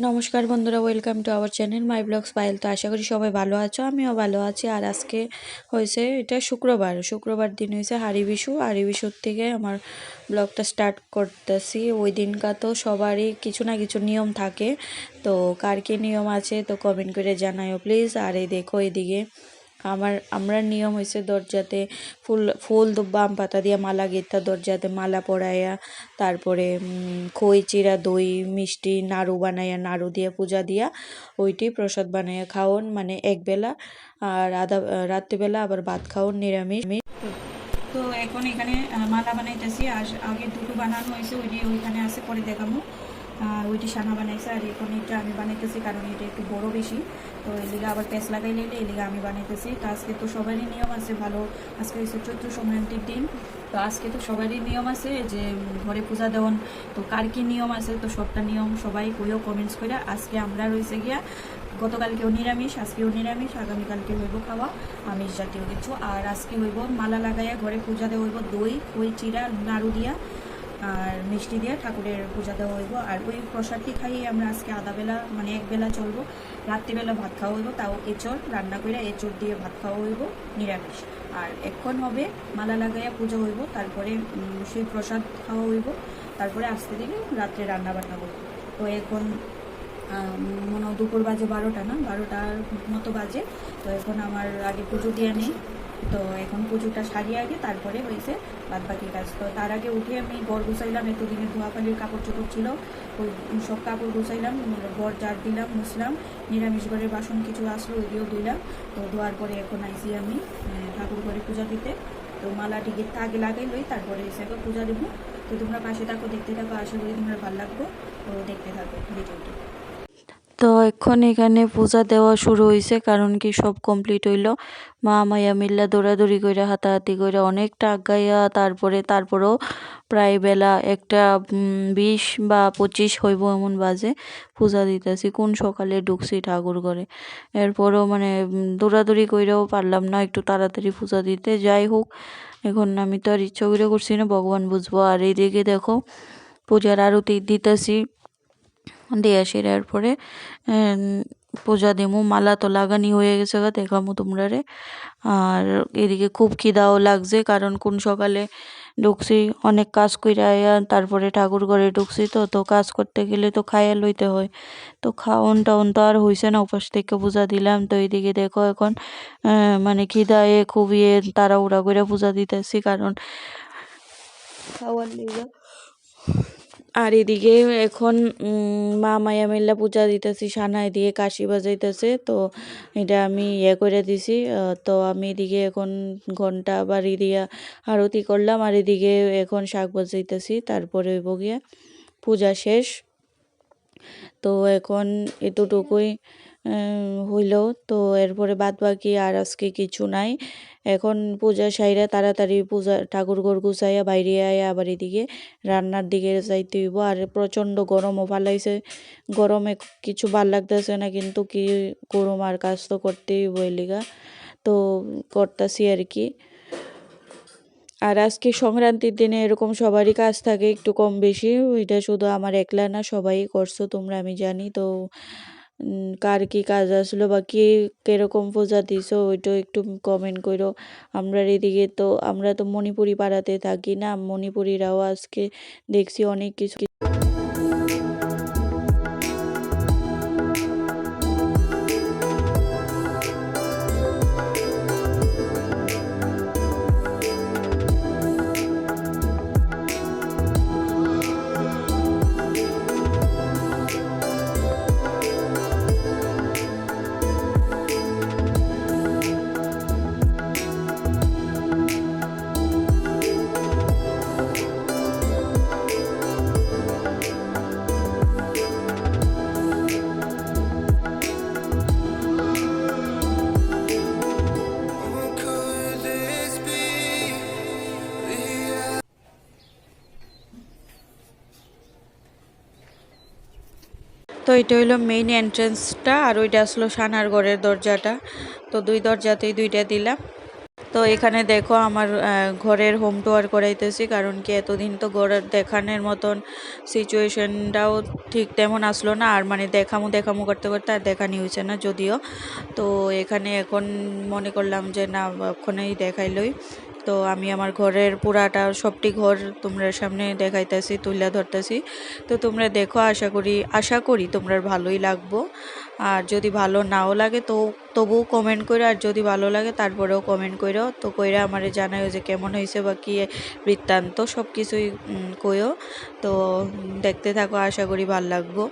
নমস্কার বন্ধুরা welcome to our channel my blogs pile তো আশা করি সবাই ভালো আছো, আমিও ভালো আছি। আর আজকে হয়েছে, এটা শুক্রবার। শুক্রবার দিন হয়েছে হাড়ি বিশু হাড়ি বিশুর থেকে আমার ব্লগটা স্টার্ট করতেছি। ওই দিনকা তো সবারই কিছু না কিছু নিয়ম থাকে। তো কার কী নিয়ম আছে, তো কমেন্ট করে জানাও প্লিজ আর এই দেখো, এদিকে আমার, আমরা নিয়ম হয়েছে দরজাতে ফুল ফুল বাম পাতা দিয়া মালা গেথা, দরজাতে মালা পরাইয়া, তারপরে খই, চিরা, দই, মিষ্টি, নাড়ু বানাইয়া, নাড়ু দিয়া পূজা দিয়া, ওইটি প্রসাদ বানাইয়া খাওন মানে একবেলা আর আধা রাত্রিবেলা আবার ভাত খাওন, নিরামিষ। তো এখন এখানে মালা বানাইতেছি, আর আগে দুটো বানানো হয়েছে ওইটি ওইখানে আছে, পরে দেখাবো ওইটি সানা বানাইছে আর এখন এটা আমি বানাইতেছি কারণ এটা একটু বড় বেশি। তো এলিগা আবার প্যাঁচ লাগাই লাইলে এলিগা আমি বানাইতেছি। তো আজকে তো সবারই নিয়ম আছে ভালো, আজকে হচ্ছে চৈত্র সংক্রান্তির দিন। তো আজকে তো সবারই নিয়ম আছে যে ঘরে পূজা দেওয়ান। তো কার কি নিয়ম আছে? তো সবটা নিয়ম সবাই কইও কমেন্টস করে আজকে আমরা রয়েছে গিয়া গতকালকেও নিরামিষ, আজকেও নিরামিষ, আগামীকালকে হইব খাওয়া, আমিষ জাতীয় কিছু। আর আজকে হইব মালা লাগাইয়া ঘরে পূজা দেওয়া হইব দই, খই চিরা নাড়ু দিয়া। আর মিষ্টি দিয়ে ঠাকুরের পূজা দেওয়া হইব। আর ওই প্রসাদটি খাইয়ে আমরা আজকে আধা বেলা মানে এক বেলা চলবো। রাত্রিবেলা ভাত খাওয়া হইব, তাও এঁচড়, রান্না করে এঁচড় দিয়ে ভাত খাওয়া হইব, নিরামিষ। আর এখন হবে মালা লাগাইয়া পুজো হইব, তারপরে সেই প্রসাদ খাওয়া হইব, তারপরে আসতে দিলে রাত্রে রান্না বান্না করব। তো এখন মনে দুপুর বাজে বারোটা না? বারোটার মতো বাজে। তো এখন আমার আগে পুজো দিয়ে নেই। তো এখন পুজোটা সারিয়ে আগে তারপরে হয়েছে বাদ বাকি কাজ। তো তার আগে উঠে আমি গড় গুছাইলাম, এতদিনের ধোয়াপালির কাপড় চোপড় ছিল, ওই সব কাপড় গুছাইলাম গড় জার দিলাম, মুছলাম, নিরামিষ ঘরের বাসন কিছু আসলো, ওইগুলো ধুইলাম, তো ধোয়ার পরে এখন আইসি আমি ঠাকুর ঘরে পূজা দিতে। তো মালাটি গীতটা আগে লাগাই লই, তারপরে হিসেবে পূজা দেবো। তো তোমরা পাশে থাকো, দেখতে থাকো, আশা করি তোমরা ভালো লাগবে, তো দেখতে থাকো, ভিডিওটি। এখন এখানে পূজা দেওয়া শুরু হয়েছে কারণ কি সব কমপ্লিট হইল। মা মায়া মিল্লা দৌড়াদৌড়ি করে হাতাহাতি করে অনেকটা আগাইয়া তারপরে, তারপরেও প্রায় বেলা একটা বিশ বা পঁচিশ হইব এমন বাজে পূজা দিতেছি, কোন সকালে ঢুকছি ঠাকুর ঘরে। এরপরও মানে দৌড়াদৌড়ি কইরেও পারলাম না একটু তাড়াতাড়ি পূজা দিতে। যাই হোক, এখন আমি তো আর ইচ্ছা করে করছি না, ভগবান বুঝব। আর এইদিকে দেখো, পূজার আরতি দিতেছি। দিয়া সেরার পরে পূজা দিমু মালা তো লাগানি হয়ে গেছে গা, দেখামু তোমরা রে আর এদিকে খুব খিদাও লাগছে, কারণ কোন সকালে ঢুকছি, অনেক কাজ কইরা তারপরে ঠাকুর ঘরে ঢুকছি তো তো কাজ করতে গেলে তো খাইয়া লইতে হয়। তো খাওন টাউন তো আর হইছে না, উপাস থেকে পূজা দিলাম। তো এইদিকে দেখো এখন মানে খিদায়ে খুব ইয়ে তাড়াহুড়া করে পূজা দিতেছি, কারণ খাওয়ার লিগা। আর এদিকে এখন মা মায়া মিল্লা পূজা দিতেছি সানাই দিয়ে কাশি বাজাইতেছে, তো এটা আমি ইয়ে করে দিছি। তো আমি এদিকে এখন ঘণ্টা বাড়ি দিয়া আরতি করলাম, আর এদিকে এখন শাক বাজাইতেছি, তারপরে ওই বগিয়া পূজা শেষ। তো এখন এতটুকুই। হইল। তো এরপরে বাদ বাকি আর আজকে কিছু নাই। এখন পূজা সাইরা তাড়াতাড়ি পূজা, ঠাকুর ঘর গুছাইয়া বাইরে আয়া আবার এদিকে রান্নার দিকে যাইতে হইব। আর প্রচণ্ড গরমও ফালাইছে। গরমে কিছু ভালো লাগতেছে না, কিন্তু কি গরম আর কাজ তো করতেই হইব এলিগা তো করতাছি আর কি। আর আজকে সংক্রান্তির দিনে এরকম সবারই কাজ থাকে একটু কম বেশি। এটা শুধু আমার একলা না, সবাই করছ, তোমরা আমি জানি। তো কার কি কাজ আসলো বা কে কীরকম পূজা দিছো, ওইটা একটু কমেন্ট করো। আমরা এদিকে তো, আমরা তো মণিপুরি পাড়াতে থাকি না, মণিপুরিরাও আজকে দেখছি অনেক কিছু তো এটা হইল মেইন এন্ট্রেন্সটা আর ওইটা আসলো সানার ঘরের দরজাটা। তো দুই দরজাতেই দুইটা দিলাম। তো এখানে দেখো আমার ঘরের হোম টুয়ার করাইতেছি, কারণ কি এতদিন তো ঘরের দেখানোর মতন সিচুয়েশনটাও ঠিক তেমন আসলো না। আর মানে দেখামু দেখামু করতে করতে আর দেখানি হয়েছে না যদিও। তো এখানে এখন মনে করলাম যে না, ওখানেই দেখাইলই। তো আমি আমার ঘরের পুরাটা সবটি ঘর তোমরা সামনে দেখাইতেছি তুলে ধরতেছি। তো তোমরা দেখো, আশা করি আশা করি তোমরা ভালোই লাগবো। আর যদি ভালো নাও লাগে তো তবুও কমেন্ট করে আর যদি ভালো লাগে তারপরেও কমেন্ট করো তো কইরা আমারে জানাইও যে কেমন হয়েছে বা কী বৃত্তান্ত সব কিছুই কইও। তো দেখতে থাকো, আশা করি ভালো লাগবো।